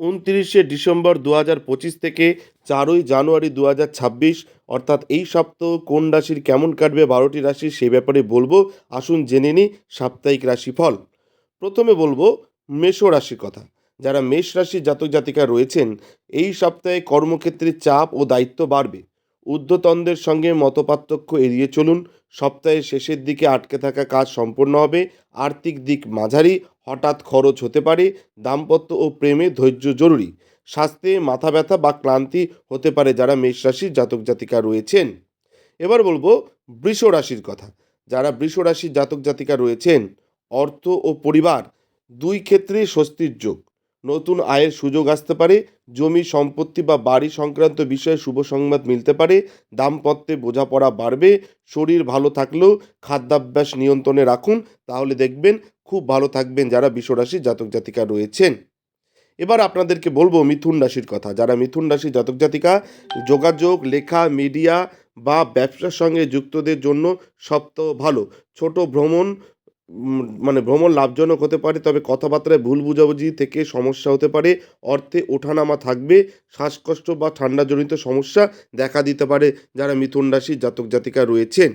উনত্রিশে ডিসেম্বর দু হাজার পঁচিশ থেকে চারই জানুয়ারি দু হাজার ছাব্বিশ, অর্থাৎ এই সপ্তাহ কোন রাশির কেমন কাটবে বারোটি রাশি সে ব্যাপারে বলব। আসুন জেনে নিই সাপ্তাহিক রাশিফল। প্রথমে বলব মেষ রাশির কথা। যারা মেষ রাশির জাতক জাতিকা রয়েছেন, এই সপ্তাহে কর্মক্ষেত্রে চাপ ও দায়িত্ব বাড়বে। ঊর্ধ্বতনদের সঙ্গে মতপার্থক্য এড়িয়ে চলুন। সপ্তাহের শেষের দিকে আটকে থাকা কাজ সম্পন্ন হবে। আর্থিক দিক মাঝারি, হঠাৎ খরচ হতে পারে, দাম্পত্য ও প্রেমে ধৈর্য জরুরি। স্বাস্থ্যে মাথা ব্যথা বা ক্লান্তি হতে পারে যারা মেষ রাশির জাতক জাতিকা রয়েছেন। এবার বলব বৃষ রাশির কথা। যারা বৃষ রাশির জাতক জাতিকা রয়েছেন, অর্থ ও পরিবার দুই ক্ষেত্রে স্বস্তির যোগ। নতুন আয়ের সুযোগ আসতে পারে, জমি সম্পত্তি বা বাড়ি সংক্রান্ত বিষয়ে শুভ সংবাদ মিলতে পারে, দাম্পত্যে বোঝাপড়া বাড়বে, শরীর ভালো থাকলেও খাদ্যাভ্যাস নিয়ন্ত্রণে রাখুন, তাহলে দেখবেন খুব ভালো থাকবেন যারা বিশ্বরাশির জাতক জাতিকা রয়েছেন। এবার আপনাদেরকে বলব মিথুন রাশির কথা। যারা মিথুন রাশির জাতক জাতিকা, যোগাযোগ, লেখা, মিডিয়া বা ব্যবসার সঙ্গে যুক্তদের জন্য সপ্তাহ ভালো। ছোট ভ্রমণ মানে ভ্রমণ লাভজনক হতে পারে, তবে কথাবার্তায় ভুল বুঝাবুঝি থেকে সমস্যা হতে পারে, অর্থে ওঠানামা থাকবে, শ্বাসকষ্ট বা ঠান্ডাজনিত সমস্যা দেখা দিতে পারে যারা মিথুন রাশির জাতক জাতিকা রয়েছেন।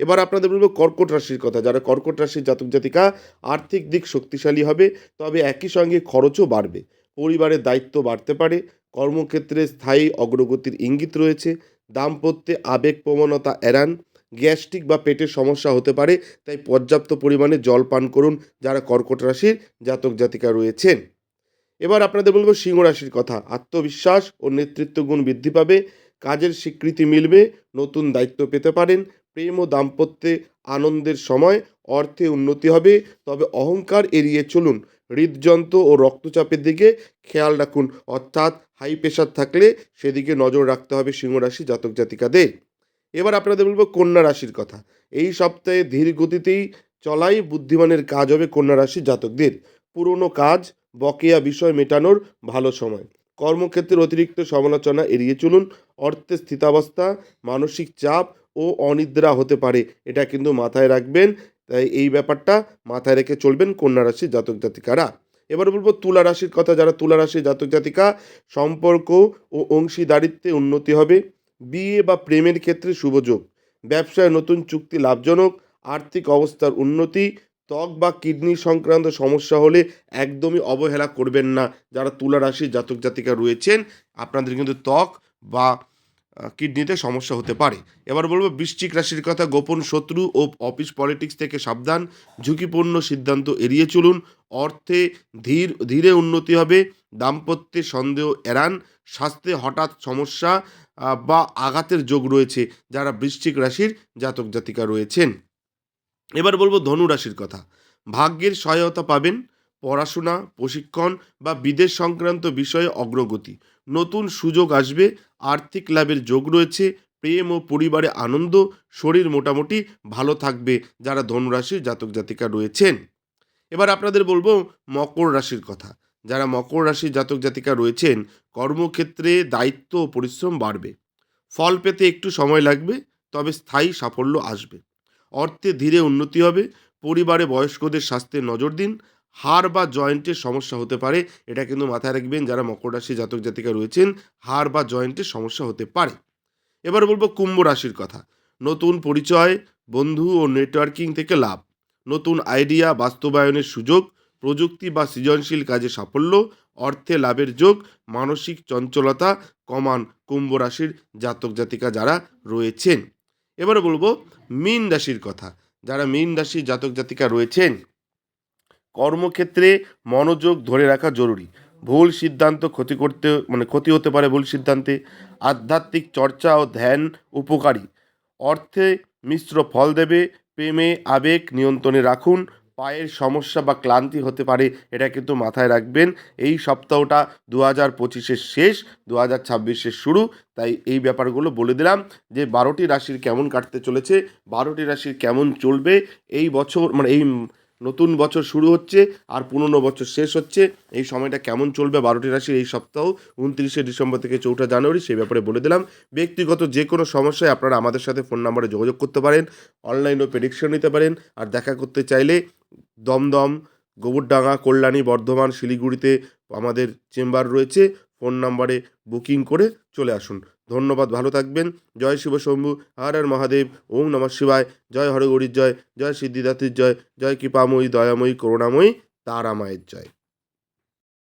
এবার আপনাদের বলব কর্কট রাশির কথা, যারা কর্কট রাশির জাতক জাতিকা, আর্থিক দিক শক্তিশালী হবে, তবে একই সঙ্গে খরচও বাড়বে, পরিবারের দায়িত্ব বাড়তে পারে, কর্মক্ষেত্রে স্থায়ী অগ্রগতির ইঙ্গিত রয়েছে, দাম্পত্যে আবেগ প্রবণতা এড়ান গ্যাস্ট্রিক বা পেটের সমস্যা হতে পারে, তাই পর্যাপ্ত পরিমাণে জল পান করুন যারা কর্কট রাশির জাতক জাতিকা রয়েছেন। এবার আপনাদের বলব সিংহ রাশির কথা, আত্মবিশ্বাস ও নেতৃত্ব গুণ বৃদ্ধি পাবে, কাজের স্বীকৃতি মিলবে, নতুন দায়িত্ব পেতে পারেন, প্রেম ও দাম্পত্যে আনন্দের সময় অর্থে উন্নতি হবে, তবে অহংকার এড়িয়ে চলুন, হৃদযন্ত্র ও রক্তচাপের দিকে খেয়াল রাখুন, অর্থাৎ হাই প্রেশার থাকলে সেদিকে নজর রাখতে হবে সিংহরাশি জাতক জাতিকাদের। এবার আপনাদের বলব কন্যা রাশির কথা। এই সপ্তাহে ধীর গতিতেই চলাই বুদ্ধিমানের কাজ হবে কন্যা রাশির জাতকদের। পুরনো কাজ, বকেয়া বিষয় মেটানোর ভালো সময়। কর্মক্ষেত্রের অতিরিক্ত সমালোচনা এড়িয়ে চলুন। অর্থের স্থিতাবস্থা, মানসিক চাপ ও অনিদ্রা হতে পারে, এটা কিন্তু মাথায় রাখবেন। তাই এই ব্যাপারটা মাথায় রেখে চলবেন কন্যা রাশির জাতক জাতিকারা। এবার বলব তুলা রাশির কথা, যারা তুলা রাশির জাতক জাতিকা, সম্পর্ক ও অংশীদারিত্বে উন্নতি হবে। বিয়ে বা প্রেমের ক্ষেত্রে শুভযোগ ব্যবসায় নতুন চুক্তি লাভজনক, আর্থিক অবস্থার উন্নতি, ত্বক বা কিডনি সংক্রান্ত সমস্যা হলে একদমই অবহেলা করবেন না। যারা তুলা রাশির জাতক জাতিকা রয়েছেন, আপনাদের কিন্তু ত্বক বা কিডনিতে সমস্যা হতে পারে। এবার বলব, বৃশ্চিক রাশির কথা, গোপন শত্রু ও অফিস পলিটিক্স থেকে সাবধান, ঝুঁকিপূর্ণ সিদ্ধান্ত এড়িয়ে চলুন। অর্থে ধীর, ধীরে উন্নতি হবে, দাম্পত্যে সন্দেহ এড়ান, স্বাস্থ্যে হঠাৎ সমস্যা বা আঘাতের যোগ রয়েছে, যারা বৃশ্চিক রাশির জাতক জাতিকা রয়েছেন। এবার বলব, ধনু রাশির কথা। ভাগ্যের সহায়তা পাবেন পড়াশোনা, প্রশিক্ষণ বা বিদেশ সংক্রান্ত বিষয়ে অগ্রগতি। নতুন সুযোগ আসবে, আর্থিক লাভের যোগ রয়েছে, প্রেম ও পরিবারে আনন্দ, শরীর মোটামুটি ভালো থাকবে যারা ধনুরাশির জাতক জাতিকা রয়েছেন। এবার আপনাদের বলব মকর রাশির কথা। যারা মকর রাশির জাতক জাতিকা রয়েছেন, কর্মক্ষেত্রে দায়িত্ব ও পরিশ্রম বাড়বে। ফল পেতে একটু সময় লাগবে, তবে স্থায়ী সাফল্য আসবে। অর্থে ধীরে উন্নতি হবে, পরিবারে বয়স্কদের স্বাস্থ্যে নজর দিন হাড় বা জয়েন্টের সমস্যা হতে পারে। এটা কিন্তু মাথায় রাখবেন, যারা মকর রাশি জাতক জাতিকা রয়েছেন, হাড় বা জয়েন্টের সমস্যা হতে পারে। এবার বলব কুম্ভ রাশির কথা। নতুন পরিচয়, বন্ধু ও নেটওয়ার্কিং থেকে লাভ। নতুন আইডিয়া, বাস্তবায়নের সুযোগ, প্রযুক্তি বা সৃজনশীল কাজে সাফল্য, অর্থে লাভের যোগ, মানসিক চঞ্চলতা কমান কুম্ভ রাশির জাতক জাতিকা যারা রয়েছেন। এবারে বলব মীন রাশির কথা। যারা মীন রাশির জাতক জাতিকা রয়েছেন কর্মক্ষেত্রে মনোযোগ ধরে রাখা জরুরি। ভুল সিদ্ধান্ত ক্ষতি করতে মানে ক্ষতি হতে পারে ভুল সিদ্ধান্তে। আধ্যাত্মিক চর্চা ও ধ্যান উপকারী। অর্থে মিশ্র ফল দেবে, প্রেমে আবেগ নিয়ন্ত্রণে রাখুন, পায়ের সমস্যা বা ক্লান্তি হতে পারে, এটা কিন্তু মাথায় রাখবেন। এই সপ্তাহটা দু হাজার পঁচিশের শেষ দু হাজার ছাব্বিশের শুরু, তাই এই ব্যাপারগুলো বলে দিলাম যে বারোটি রাশির কেমন কাটতে চলেছে, বারোটি রাশির কেমন চলবে, এই বছর মানে এই নতুন বছর শুরু হচ্ছে আর পুরনো বছর শেষ হচ্ছে। এই সময়টা কেমন চলবে বারোটি রাশির এই সপ্তাহ, উনত্রিশে ডিসেম্বর থেকে চৌঠা জানুয়ারি, সেই ব্যাপারে বলে দিলাম। ব্যক্তিগত যে কোনো সমস্যায় আপনারা আমাদের সাথে ফোন নাম্বারে যোগাযোগ করতে পারেন, অনলাইনেও প্রেডিকশন নিতে পারেন আর দেখা করতে চাইলে দমদম, গোবরডাঙ্গা, কল্যাণী, বর্ধমান, শিলিগুড়িতে আমাদের চেম্বার রয়েছে। ফোন নাম্বারে বুকিং করে চলে আসুন। ধন্যবাদ, ভালো থাকবেন। জয় শিব শম্ভু, হর হর মহাদেব, ওম নমঃ শিবায়। জয় হরগৌরীর জয় জয় সিদ্ধিদাতির জয় জয় কৃপাময়ী, দয়াময়ী, করুণাময়ী, তারামায়ের জয়।